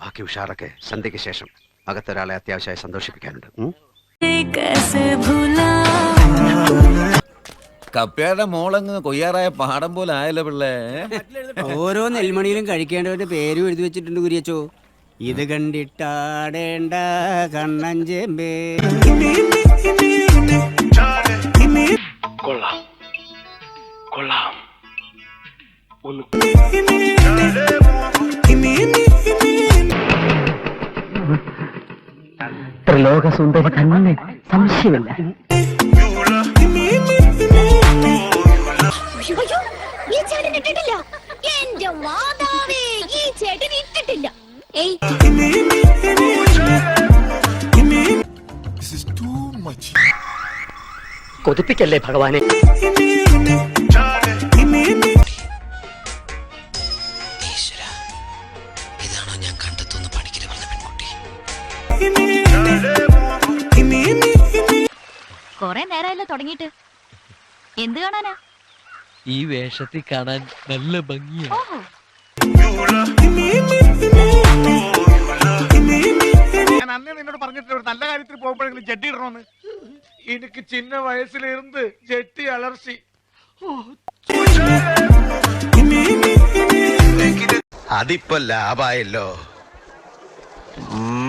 ബാക്കി ഉഷാറൊക്കെ സന്ധ്യയ്ക്ക് ശേഷം അകത്തൊരാളെ അത്യാവശ്യമായി സന്തോഷിപ്പിക്കാനുണ്ട്. കപ്പയുടെ മോളങ്ങ് കൊയ്യാറായ പാടം പോലെ ആയല്ലോ പിള്ളേ. ഓരോ നെൽമണിയിലും കഴിക്കേണ്ടവരുടെ പേരും എഴുതി വെച്ചിട്ടുണ്ട് കുരിയച്ചോ. ഇത് കണ്ടിട്ടാടേണ്ട കണ്ണഞ്ചേമ്പേ കൊള്ളാം. കൊള്ളാം. ഒന്ന് അയ്യോ, ഈ സംശയമില്ല ഇട്ടിട്ടില്ല. എന്റെ മാതാവേ ഈ ചേട്ടൻ ഇട്ടിട്ടില്ല. ഏയ്. കൊതിപ്പിക്കല്ലേ ഭഗവാനെ? ഇതാണോ ഞാൻ കണ്ടെത്തുന്ന പണിക്കര് പറഞ്ഞ പെൺകുട്ടി? കൊറേ നേരമല്ലോ തുടങ്ങിയിട്ട്. എന്ത് കാണാനാ? ഈ വേഷത്തിൽ കാണാൻ നല്ല ഭംഗിയാ. ഓഹോ. ഞാൻ അന്നേ നിന്നോട് പറഞ്ഞിട്ടില്ല ഒരു നല്ല കാര്യത്തിൽ പോകുമ്പോഴെങ്കിലും ജഡ്ഡി ഇടണമെന്ന് എനിക്ക് ചിന്ന വയസ്സിലിരുന്ന് ജെട്ടി അലർച്ചി. അതിപ്പോ ലാഭായല്ലോ. ഉം.